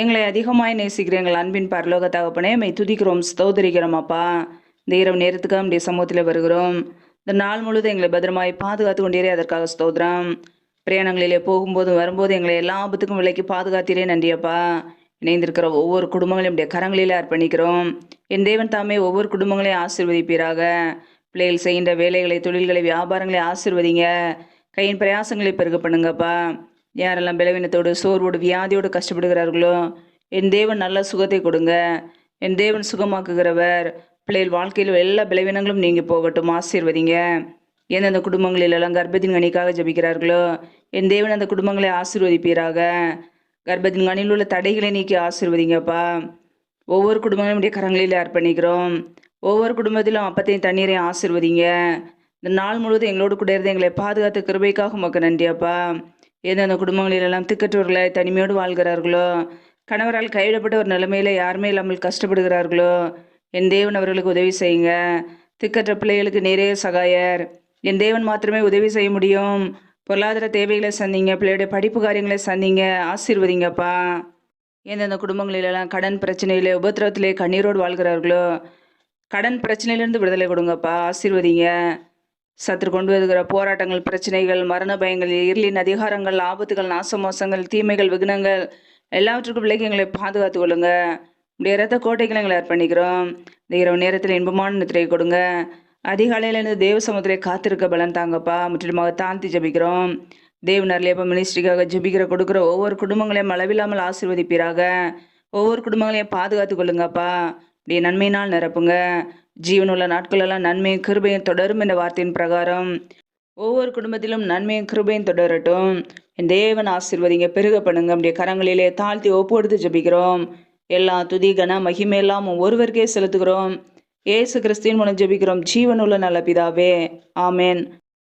எங்களை அதிகமாய் நேசிக்கிற எங்கள் அன்பின் பரலோக தகப்பனே மை துதிக்கிறோம் ஸ்தோதரிக்கிறோம் அப்பா. இந்த இரவு நேரத்துக்கு நம்முடைய சமூகத்தில் வருகிறோம். இந்த நாள் முழுவதும் எங்களை பத்திரமாய் பாதுகாத்து கொண்டீரே அதற்காக ஸ்தோத்திரம். பிரயாணங்களிலே போகும்போதும் வரும்போது எங்களை எல்லா ஆபத்துக்கும் விலைக்கு பாதுகாத்தீரே நன்றியப்பா இணைந்திருக்கிற ஒவ்வொரு குடும்பங்களையும் உடைய கரங்களிலே அர்ப்பணிக்கிறோம். என் தேவன் தாமே ஒவ்வொரு குடும்பங்களையும் ஆசிர்வதிப்பீராக. பிள்ளைகள் செய்கின்ற வேலைகளை தொழில்களை வியாபாரங்களை ஆசீர்வதிங்க. கையின் பிரயாசங்களை பெருக பண்ணுங்கப்பா. யாரெல்லாம் பலவீனத்தோடு சோர்வோடு வியாதியோடு கஷ்டப்படுகிறார்களோ என் தேவன் நல்ல சுகத்தை கொடுங்க. என் தேவன் சுகமாக்குகிறவர். பிள்ளைகள் வாழ்க்கையில் எல்லா பலவீனங்களும் நீங்கள் போகட்டும். ஆசீர்வதிங்க. எந்தெந்த குடும்பங்களிலெல்லாம் கர்ப்பத்தின் கணிக்காக ஜபிக்கிறார்களோ என் தேவன் அந்த குடும்பங்களை ஆசீர்வதிப்பீராக. கர்ப்பத்தின் கணியில் உள்ள தடைகளை நீக்கி ஆசீர்வதிங்கப்பா. ஒவ்வொரு குடும்பங்களும் உடைய கரங்களில் அர்ப்பணிக்கிறோம். ஒவ்வொரு குடும்பத்திலும் அப்பத்தையும் தண்ணீரையும் ஆசீர்வதிங்க. இந்த நாள் முழுவதும் எங்களோடு கூட இருந்து எங்களை பாதுகாத்து கிருபைக்காக உமக்கு நன்றியாப்பா. எந்தெந்த குடும்பங்களிலெல்லாம் திக்கற்றோர்களை தனிமையோடு வாழ்கிறார்களோ கணவரால் கைவிடப்பட்ட ஒரு நிலைமையில யாருமே இல்லாமல் கஷ்டப்படுகிறார்களோ என் தேவன் அவர்களுக்கு உதவி செய்யுங்க. திக்கற்ற பிள்ளைகளுக்கு நிறைய சகாயர். என் தேவன் மாத்திரமே உதவி செய்ய முடியும். பொருளாதார தேவைகளை சந்திங்க பிள்ளையுடைய படிப்பு காரியங்களை சந்திங்க ஆசீர்வதிங்கப்பா. எந்தெந்த குடும்பங்களிலெல்லாம் கடன் பிரச்சனையிலே உபத்திரவத்திலே கண்ணீரோடு வாழ்கிறார்களோ கடன் பிரச்சனையிலேருந்து விடுதலை கொடுங்கப்பா ஆசீர்வதிங்க. சத்துரு கொண்டு வருகிற போராட்டங்கள் பிரச்சனைகள் மரண பயங்கள் இருளின் அதிகாரங்கள் ஆபத்துகள் நாசமோசங்கள் தீமைகள் விக்னங்கள் எல்லாவற்றுக்கும் விலைக்கு எங்களை பாதுகாத்து கொள்ளுங்க. உடைய இரத்த கோட்டைகளை எங்களை அர்ப்பணிக்கிறோம். இந்த இரவு நேரத்தில் இன்பமான நித்திரையை கொடுங்க. அதிகாலையிலேருந்து தேவ சமுத்திரை காத்திருக்க பலன் தாங்கப்பா. முற்றிலுமாக தாழ்த்தி ஜபிக்கிறோம். தேவ நர்லேப்ப மினிஸ்ட்ரிக்காக ஜெபிக்கிற கொடுக்குற ஒவ்வொரு குடும்பங்களையும் அளவில்லாமல் ஆசிர்வதிப்பீராக. ஒவ்வொரு குடும்பங்களையும் பாதுகாத்து கொள்ளுங்கப்பா. உடைய நன்மையினால் நிரப்புங்க. ஜீவனுள்ள நாட்களெல்லாம் நன்மையும் கிருபையும் தொடரும் என்ற வார்த்தையின் பிரகாரம். ஒவ்வொரு குடும்பத்திலும் நன்மையும் கிருபையும் தொடரட்டும். என் தேவன் ஆசீர்வதிங்க பெருக பண்ணுங்க. அப்படியே கரங்களிலே தாழ்த்தி ஒப்பு கொடுத்து ஜெபிக்கிறோம். எல்லா துதி கன மகிமையெல்லாம் ஒருவருக்கே செலுத்துகிறோம். ஏசு கிறிஸ்தின் மூலம் ஜெபிக்கிறோம். ஜீவனுள்ள நல்ல பிதாவே. ஆமேன்.